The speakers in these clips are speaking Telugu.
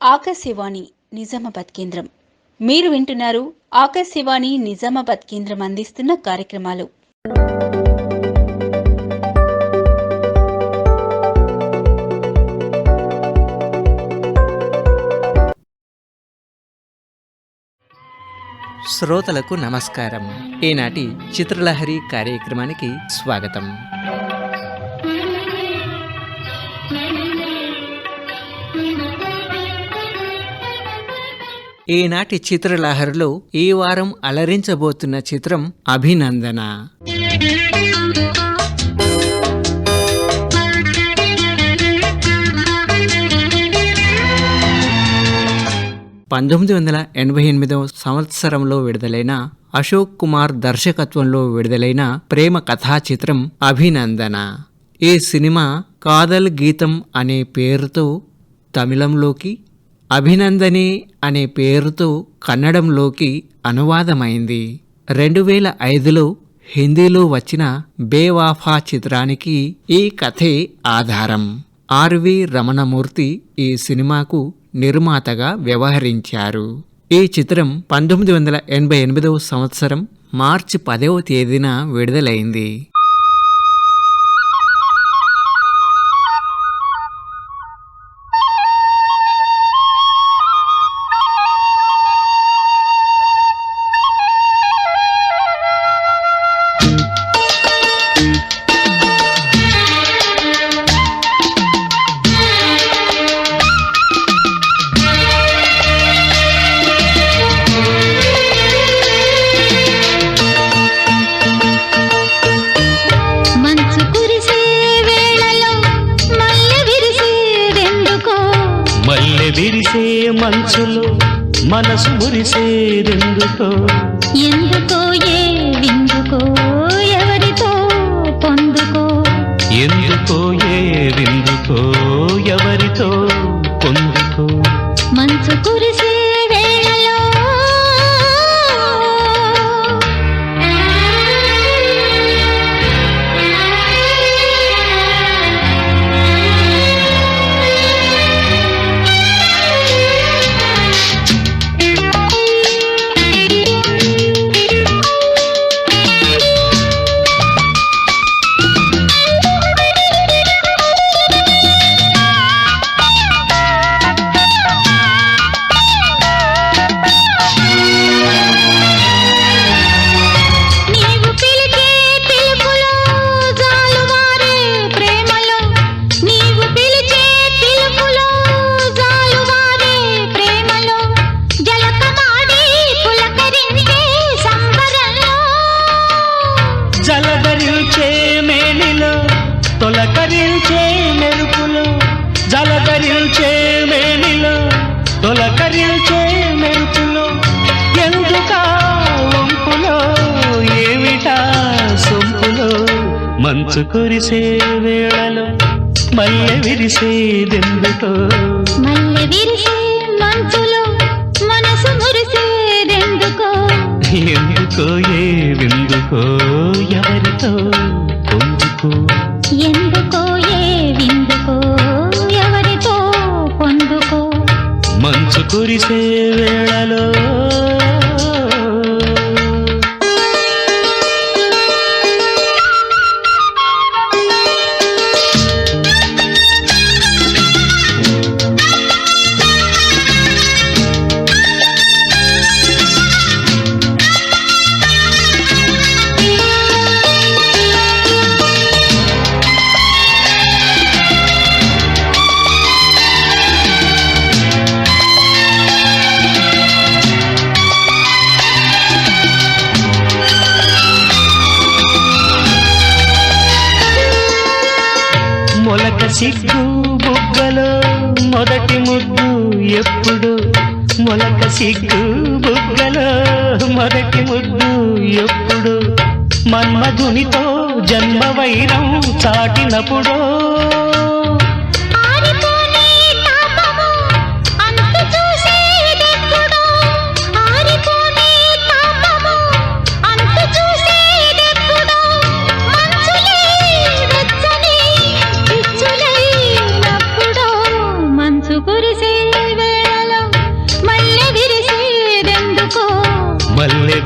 ఆకాశవాణి నిజామాబాద్ కేంద్రం. మీరు వింటున్నారు ఆకాశవాణి నిజామాబాద్ కేంద్రం అందిస్తున్న కార్యక్రమాలు. శ్రోతలకు నమస్కారం. ఈనాటి చిత్రలహరి కార్యక్రమానికి స్వాగతం. ఈనాటి చిత్రలహరిలో ఈ వారం అలరించబోతున్న చిత్రం అభినందన. పంతొమ్మిది వందల ఎనభై ఎనిమిదవ సంవత్సరంలో విడుదలైన అశోక్ కుమార్ దర్శకత్వంలో విడుదలైన ప్రేమ కథా చిత్రం అభినందన. ఈ సినిమా కాదల్ గీతం అనే పేరుతో తమిళంలోకి అభినందనే అనే పేరుతో కన్నడంలోకి అనువాదమైంది. రెండు వేల ఐదులో హిందీలో వచ్చిన బేవాఫా చిత్రానికి ఈ కథే ఆధారం. ఆర్వి రమణమూర్తి ఈ సినిమాకు నిర్మాతగా వ్యవహరించారు. ఈ చిత్రం పంతొమ్మిది వందల ఎనభై ఎనిమిదవ సంవత్సరం మార్చి పదవ తేదీన విడుదలైంది. మంచులో మనసు మురిసేదెందుకో ఎందుకో ఏ విరిసేదెందుకో మల్లె విరిసే మంచులో మనసు మురిసేదెందుకో ఎందుకో ఏ విందుకో ఎవరితో పొందుకో? ఎందుకో ఏ విందుకో ఎవరితో పొందుకో? మంచు కురిసే మొదటి ముద్దు ఎప్పుడు. మన్మధునితో జన్మ వైరం చాటినప్పుడో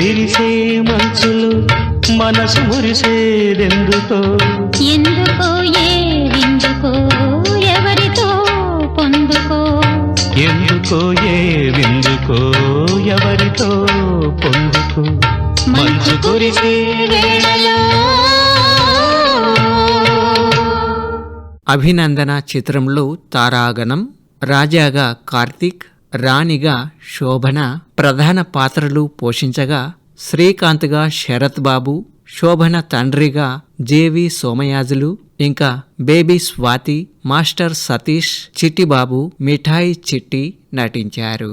విరిసే మంచులు మనసు మురిసేదెందుకో? ఎందుకో ఏ విందుకో ఎవరితో పొందుకో? ఎందుకో ఏ విందుకో ఎవరితో పొందుకో? మంచు కురిసే వేళలో. అభినందన చిత్రంలో తారాగణం రాజాగా కార్తీక్ రాణిగా శోభన ప్రధాన పాత్రలు పోషించగా శ్రీకాంత్గా శరత్ బాబు శోభన తండ్రిగా జేవి సోమయాజులు ఇంకా బేబీ స్వాతి మాస్టర్ సతీష్ చిట్టిబాబు మిఠాయి చిట్టి నటించారు.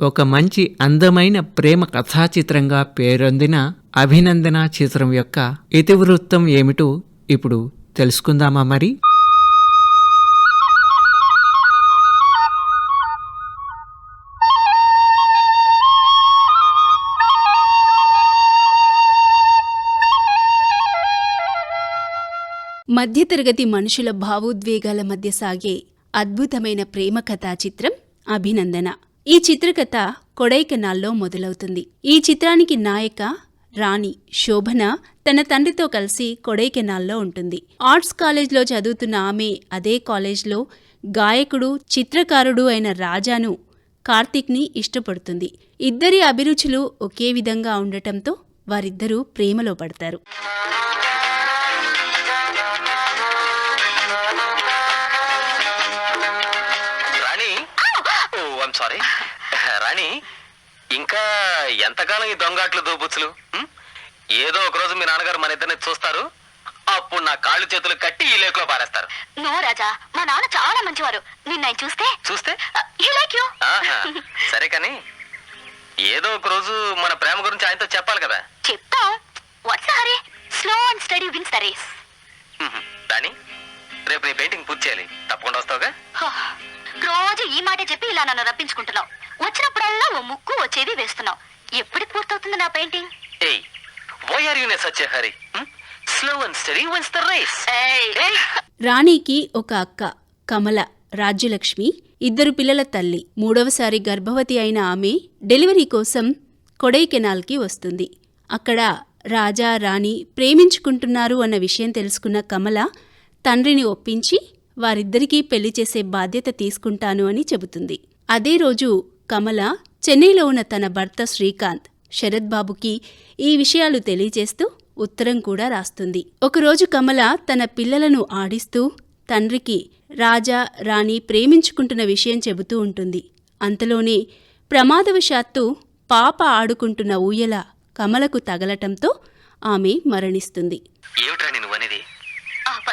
ఒక మంచి అందమైన ప్రేమ కథా చిత్రంగా పేరొందిన అభినందన చిత్రం యొక్క ఇతివృత్తం ఏమిటో ఇప్పుడు తెలుసుకుందామా మరి? మధ్యతరగతి మనుషుల భావోద్వేగాల మధ్య సాగే అద్భుతమైన ప్రేమ కథా చిత్రం అభినందన. ఈ చిత్రకథ కొడైకెనాల్లో మొదలవుతుంది. ఈ చిత్రానికి నాయక రాణి శోభన తన తండ్రితో కలిసి కొడైకెనాల్లో ఉంటుంది. ఆర్ట్స్ కాలేజ్లో చదువుతున్న ఆమె అదే కాలేజ్లో గాయకుడు చిత్రకారుడు అయిన రాజాను కార్తీక్ని ఇష్టపడుతుంది. ఇద్దరి అభిరుచులు ఒకే విధంగా ఉండటంతో వారిద్దరూ ప్రేమలో పడతారు. ఇంకా ఎంతకాలం ఈ దొంగాట్లు దోబుచ్చులు? ఉం? ఏదో ఒక రోజు మీ నాన్నగారు మన ఇద్దరిని చూస్తారు అప్పుడు నా కాళ్ళు చేతులు కట్టి ఈ లేకులో పారేస్తారు. నో రాజా మా నాన్న చాలా మంచివారు. నిన్న చూస్తే? చూస్తే? యు లైక్ యూ ఆహా, సరే కానీ ఏదో ఒక రోజు మన ప్రేమ గురించి ఆయనతో చెప్పాలి కదా. చెప్తాం what's hurry slow and steady wins the race. Rani రేపు నీ పెయింటింగ్ పూర్తి చేయాలి. తప్పకుండా వస్తావుగా? రోజు ఈ మాటే చెప్పి ఇలా నన్ను రప్పించుకుంటున్నావు. వచ్చినప్పుడల్లా ఓ ముక్కు వచ్చేది వేస్తున్నావు. ఎప్పటికి పూర్తవుతుంది నా పెయింటింగ్? ఏయ్ why are you such hurry slow and steady wins the race రాణికి ఒక అక్క కమల రాజ్యలక్ష్మి ఇద్దరు పిల్లల తల్లి. మూడవసారి గర్భవతి అయిన ఆమె డెలివరీ కోసం కొడైకెనాల్కి వస్తుంది. అక్కడ రాజా రాణి ప్రేమించుకుంటున్నారు అన్న విషయం తెలుసుకున్న కమల తండ్రిని ఒప్పించి వారిద్దరికీ పెళ్ళి చేసే బాధ్యత తీసుకుంటాను అని చెబుతుంది. అదే రోజు కమల చెన్నైలో ఉన్న తన భర్త శ్రీకాంత్ శరత్ బాబుకి ఈ విషయాలు తెలియజేస్తూ ఉత్తరం కూడా రాస్తుంది. ఒకరోజు కమల తన పిల్లలను ఆడిస్తూ తండ్రికి రాజా రాణి ప్రేమించుకుంటున్న విషయం చెబుతూ ఉంటుంది. అంతలోనే ప్రమాదవశాత్తు పాప ఆడుకుంటున్న ఊయల కమలకు తగలటంతో ఆమె మరణిస్తుంది. ఏమిట్రా నువ్వు అనేది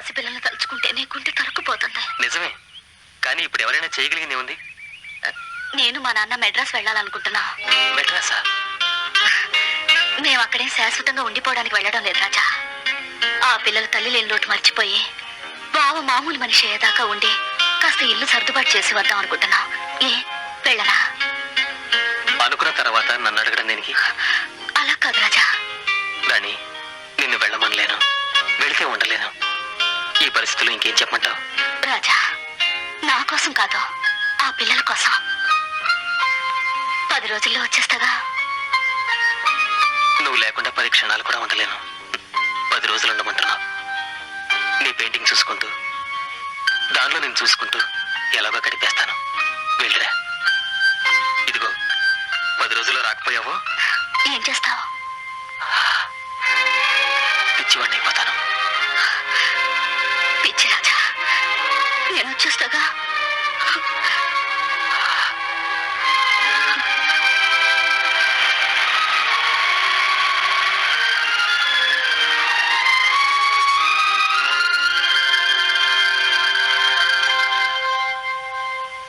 పసిపిల్లల్ని తలుచుకుంటే నీ గుండె తరుక్కుపోతుంది. నిజమే. కానీ ఇప్పుడు ఎవరైనా చేయగలిగింది ఉంది నేను మా నాన్న మెడ్రాస్ వెళ్ళాలనుకుంటున్నా. మెడ్రాసా? మేము అక్కడే శాశ్వతంగా ఉండిపోవడానికి వెళ్ళడం లేదు రాజా. ఆ పిల్లల తల్లి లేని లోటు మర్చిపోయి బావ మామూలు మనిషి అయ్యేదాకా ఉండి కాస్త ఇల్లు సర్దుబాటు చేసి వద్దాం అనుకుంటున్నా ఏ వెళ్ళనా? అనుకున్న తర్వాత నన్ను అడగడం దేనికి? ఈ పరిస్థితుల్లో ఇంకేం చెప్పమంటావు? రాజా నా కోసం కాదు ఆ పిల్లల కోసం. పది రోజుల్లో వచ్చేస్తాగా. నువ్వు లేకుండా పది క్షణాలు కూడా ఉండలేను. పది రోజులు ఉండమంటున్నావు. నీ పెయింటింగ్ చూసుకుంటూ దానిలో నేను చూసుకుంటూ ఎలాగో గడిపేస్తాను వెళ్ళిరా. ఇదిగో పది రోజుల్లో రాకపోయావో? ఏం చేస్తావు? పిచ్చివాడిని అయిపోతాను. చూస్తాగా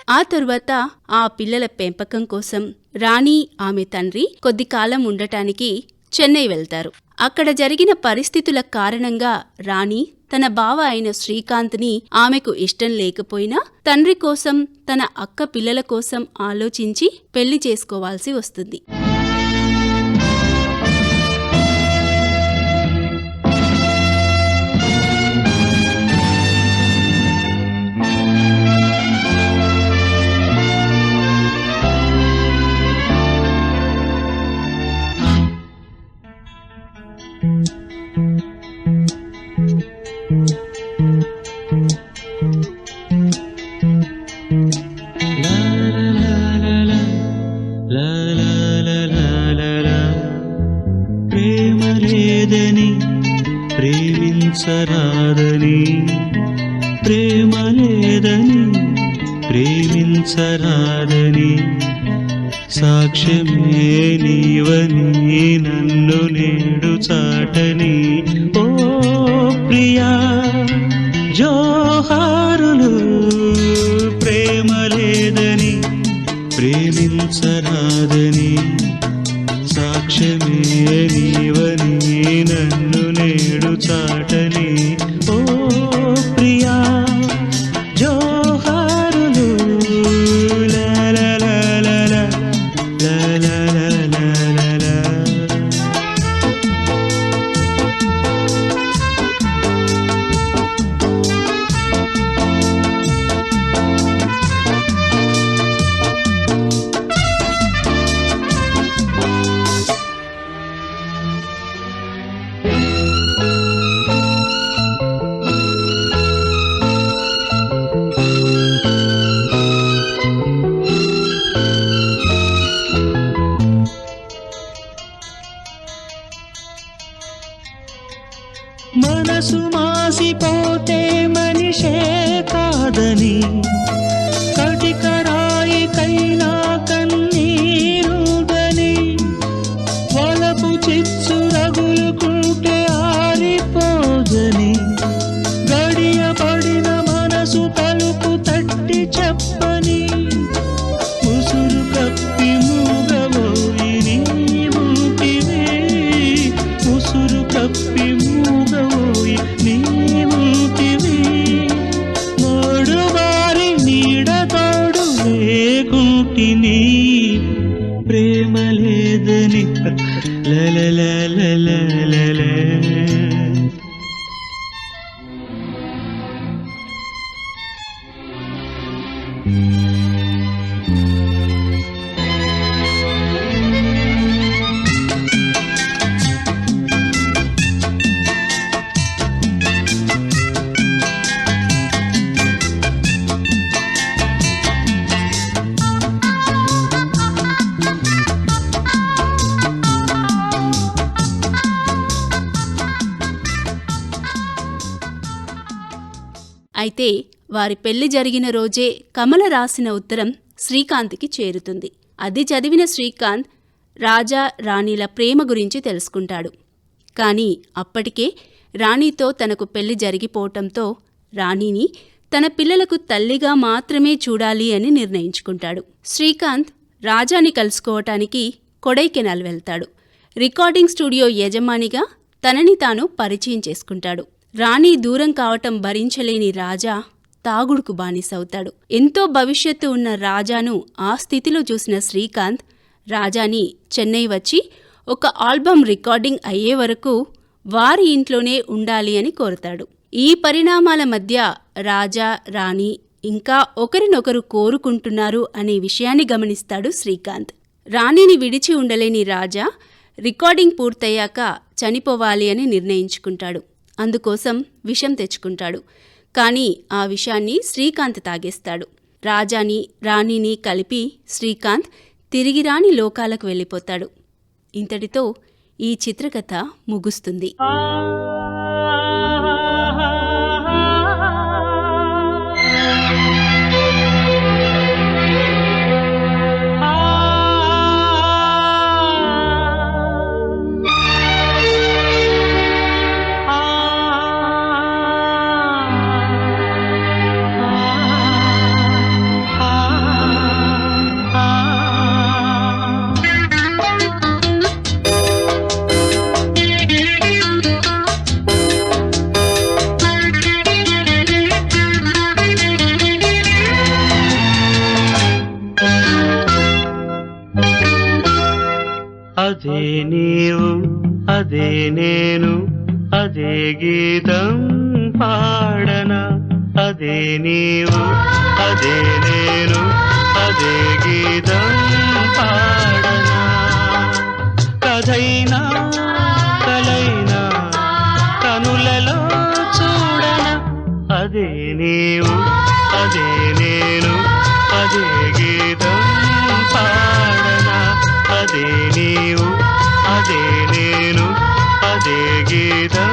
ఆ తరువాత ఆ పిల్లల పెంపకం కోసం రాణి ఆమె తండ్రి కొద్ది కాలం ఉండటానికి చెన్నై వెళ్తారు. అక్కడ జరిగిన పరిస్థితుల కారణంగా రాణి తన బావ అయిన శ్రీకాంత్ని ఆమెకు ఇష్టం లేకపోయినా తండ్రి కోసం తన అక్క పిల్లల కోసం ఆలోచించి పెళ్ళి చేసుకోవాల్సి వస్తుంది. వారి పెళ్ళి జరిగిన రోజే కమల రాసిన ఉత్తరం శ్రీకాంత్కి చేరుతుంది. అది చదివిన శ్రీకాంత్ రాజా రాణిల ప్రేమ గురించి తెలుసుకుంటాడు. కానీ అప్పటికే రాణితో తనకు పెళ్ళి జరిగిపోవటంతో రాణిని తన పిల్లలకు తల్లిగా మాత్రమే చూడాలి అని నిర్ణయించుకుంటాడు. శ్రీకాంత్ రాజాని కలుసుకోవటానికి కొడైకెనాల్ వెళ్తాడు. రికార్డింగ్ స్టూడియో యజమానిగా తనని తాను పరిచయం చేసుకుంటాడు. రాణి దూరం కావటం భరించలేని రాజా తాగుడుకు బానిసవుతాడు. ఎంతో భవిష్యత్తు ఉన్న రాజాను ఆ స్థితిలో చూసిన శ్రీకాంత్ రాజాని చెన్నై వచ్చి ఒక ఆల్బమ్ రికార్డింగ్ అయ్యే వరకు వారి ఇంట్లోనే ఉండాలి అని కోరతాడు. ఈ పరిణామాల మధ్య రాజా రాణి ఇంకా ఒకరినొకరు కోరుకుంటున్నారు అనే విషయాన్ని గమనిస్తాడు శ్రీకాంత్. రాణిని విడిచి ఉండలేని రాజా రికార్డింగ్ పూర్తయ్యాక చనిపోవాలి అని నిర్ణయించుకుంటాడు. అందుకోసం విషం తెచ్చుకుంటాడు. కానీ ఆ విషాన్ని శ్రీకాంత్ తాగేస్తాడు. రాజాని రాణిని కలిపి శ్రీకాంత్ తిరిగి రాని లోకాలకు వెళ్ళిపోతాడు. ఇంతటితో ఈ చిత్రకథ ముగుస్తుంది. నీవు అదే నేను అదే గీతం పాడన అదే నీవు అదే నేను అదే గీతం పాడనా. కథైనా కలైనా కనులలో చూడన అదే నీవు అదే నేను అదే గీతం పాడ అదే నీవు అదే నేను అదే గీతం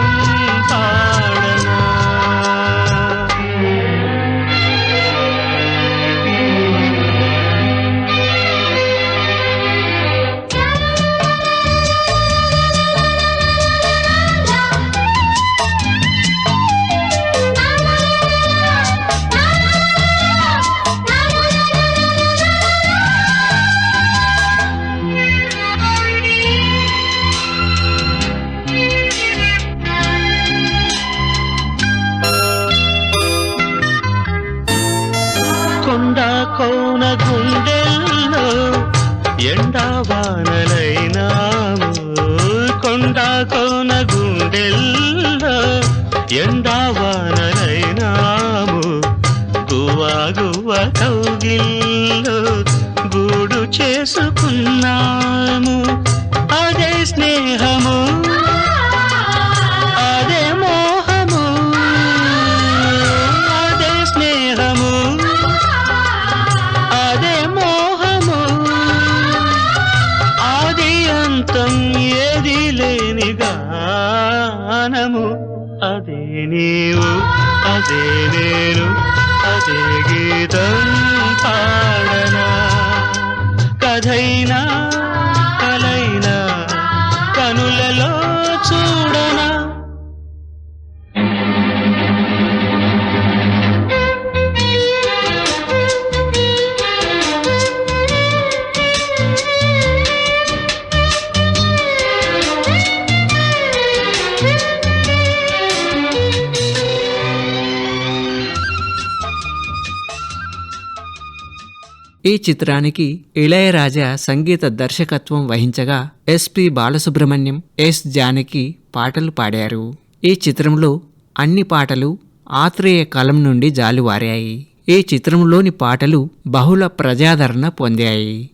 అదే నీవు అదే నేను అదే గీతం పాడనా? కథైనా కలైనా? ఈ చిత్రానికి ఇళయరాజా సంగీత దర్శకత్వం వహించగా ఎస్పి బాలసుబ్రహ్మణ్యం ఎస్ జానకి పాటలు పాడారు. ఈ చిత్రంలో అన్ని పాటలు ఆత్రేయ కలం నుండి జాలువారాయి. ఈ చిత్రంలోని పాటలు బహుళ ప్రజాదరణ పొందాయి.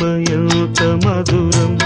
ప్రేమ ఎంత మధురం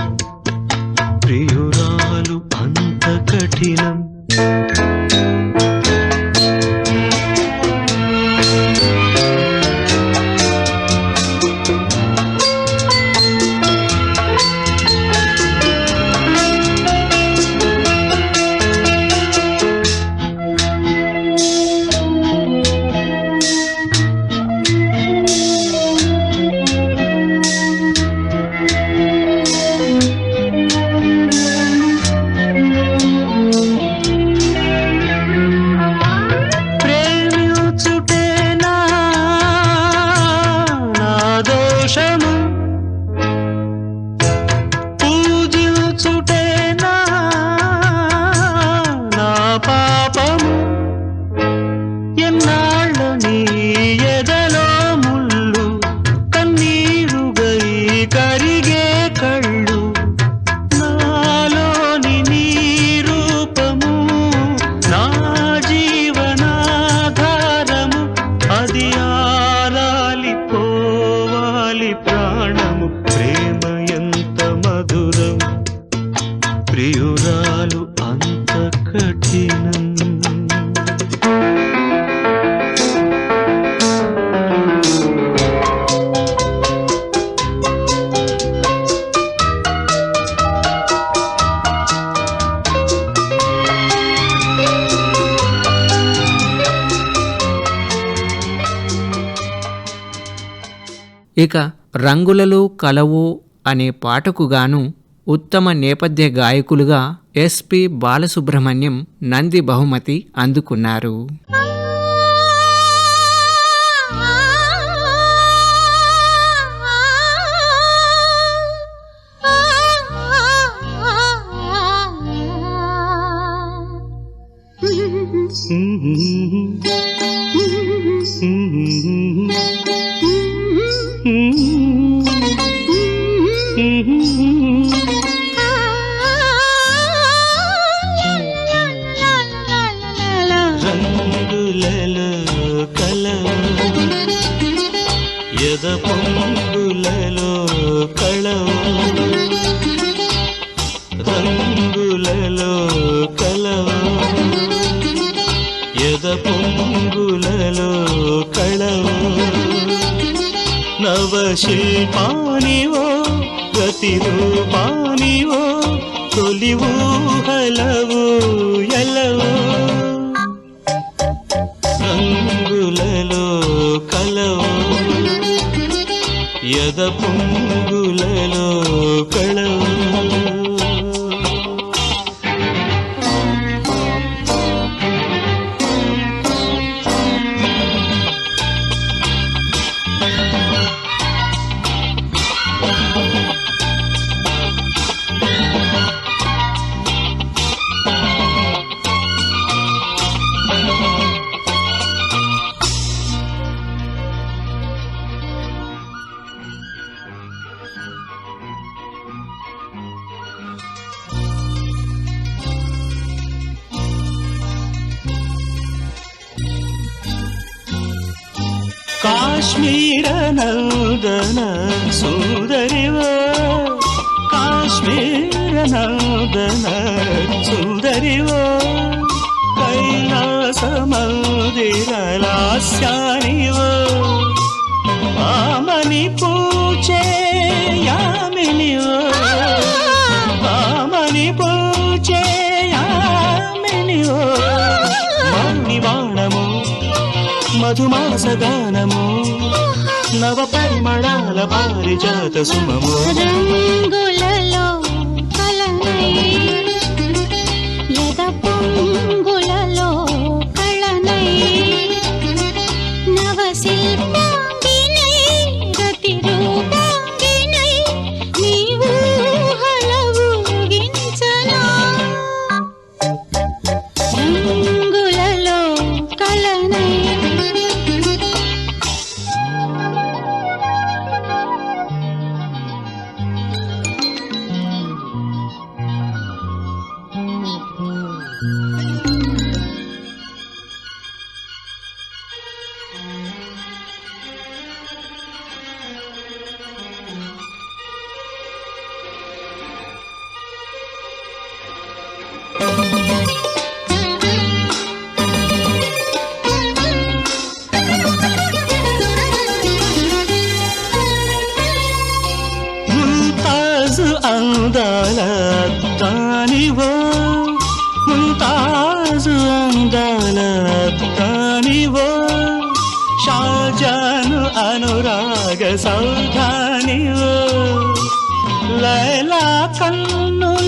రంగులలో కలవు అనే పాటకు గాను ఉత్తమ నేపథ్య గాయకులుగా ఎస్పి బాలసుబ్రహ్మణ్యం నంది బహుమతి అందుకున్నారు. రూపానివో నవశిల్పానివో ప్రతిరూపానివో తొలివు హలవు ఎలవు. రంగులలో కలవు. యద పొంగులలో కళ ಶ್ರೀರನೌದನ ಸುಂದರಿವ ಕಾಶ್ಮೀರನೌದನ ಸುಂದರಿವ ಕೈಲಾಸ ಮಂದಿರಲಾಸ್ಯಾನಿವ ಮಾಮನಿ ಪೂಜೆ ಯಾಮಿನಿವ ಮಾಮನಿ ಪೂಜೆ ಯಾಮಿನಿವ ಮಣಿವಾಣಮು ಮಧುಮಾಸ ಗಾನಮೋ నవ పరిమళాల పారిజాత సుమము రంగులలో కలనై యద పొంగు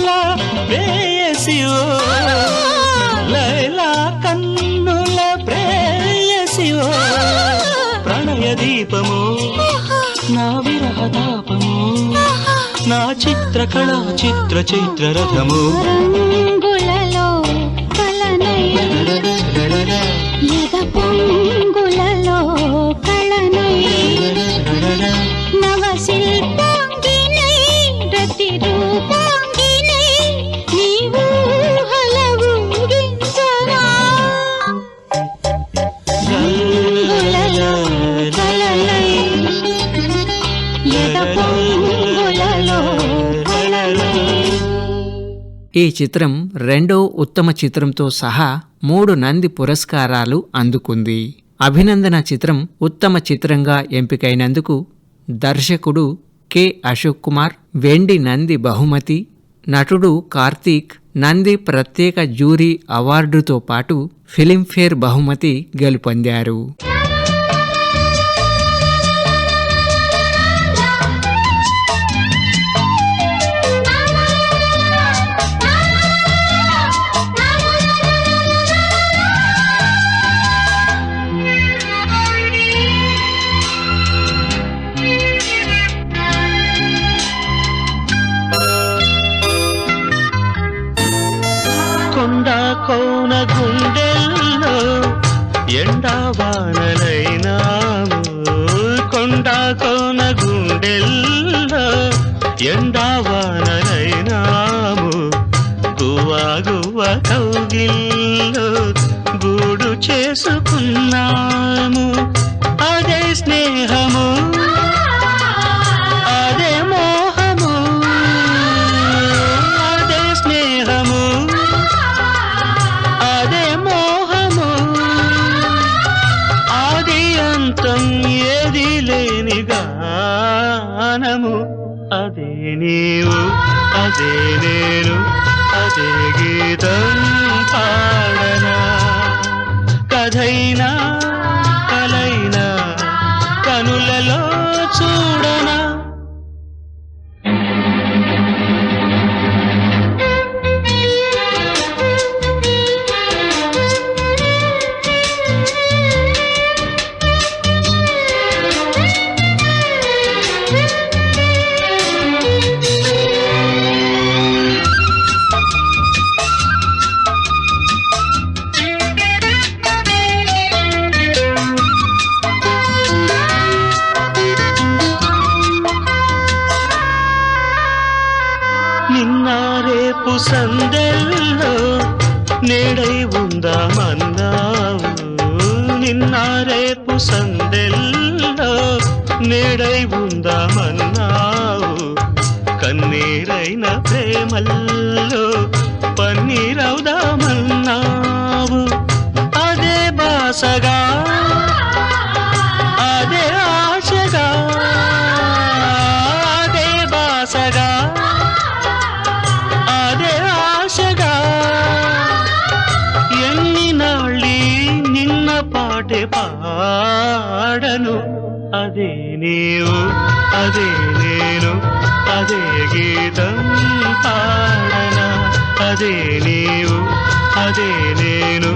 కన్నుల ప్రేయసివో. లైలా కన్నుల ప్రేయసివో. ప్రణయ దీపము నా విరహ తాపము నా చిత్రకళ చిత్ర చైత్ర రథము. ఈ చిత్రం రెండో ఉత్తమ చిత్రంతో సహా మూడు నంది పురస్కారాలు అందుకుంది. అభినందన చిత్రం ఉత్తమ చిత్రంగా ఎంపికైనందుకు దర్శకుడు కె. అశోక్ కుమార్ వెండి నంది బహుమతి నటుడు కార్తీక్ నంది ప్రత్యేక జ్యూరీ అవార్డుతో పాటు ఫిలింఫేర్ బహుమతి గెలుపొందారు. తెలుసుకున్నాము. అదే స్నేహము. అదే మోహము. అదే స్నేహము. అదే మోహము. ఆది అంతం ఏది లేని గానము. అదే నీవు అదే నేను అదే గీతం పా అదే నేను అదే గీతం పాడనా? అదే నీవు అదే నేను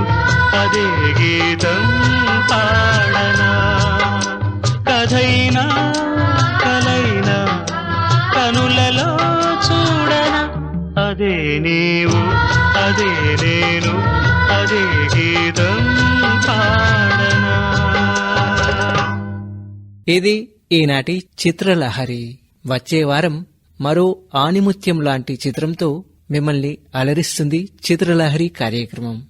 అదే గీతం పాడనా? కథైనా కలైనా కనులలో చూడనా? అదే నీవు అదే నేను అదే గీతం పాడనా? ఇది ఈనాటి చిత్రలహరి. వచ్చే వారం మరో ఆణిముత్యం లాంటి చిత్రంతో మిమ్మల్ని అలరిస్తుంది చిత్రలహరి కార్యక్రమం.